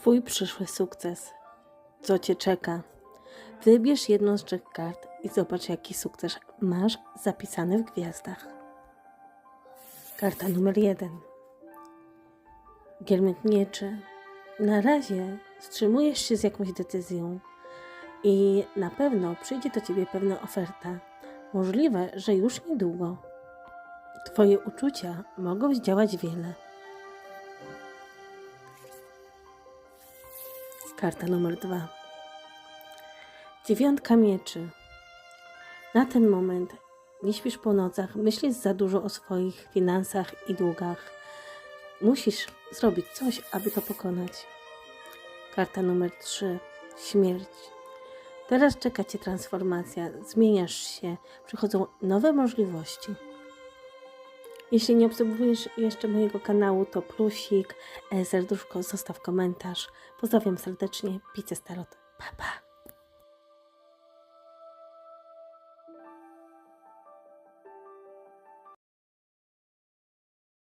Twój przyszły sukces. Co Cię czeka? Wybierz jedną z trzech kart i zobacz, jaki sukces masz zapisany w gwiazdach. Karta numer jeden. Giermyk mieczy. Na razie wstrzymujesz się z jakąś decyzją i na pewno przyjdzie do Ciebie pewna oferta. Możliwe, że już niedługo. Twoje uczucia mogą zdziałać wiele. Karta numer dwa. Dziewiątka mieczy. Na ten moment nie śpisz po nocach, myślisz za dużo o swoich finansach i długach. Musisz zrobić coś, aby to pokonać. Karta numer 3. Śmierć. Teraz czeka Cię transformacja, zmieniasz się, przychodzą nowe możliwości. Jeśli nie obserwujesz jeszcze mojego kanału, to plusik, e, serduszko, zostaw komentarz. Pozdrawiam serdecznie, Pice Starot. Pa, pa.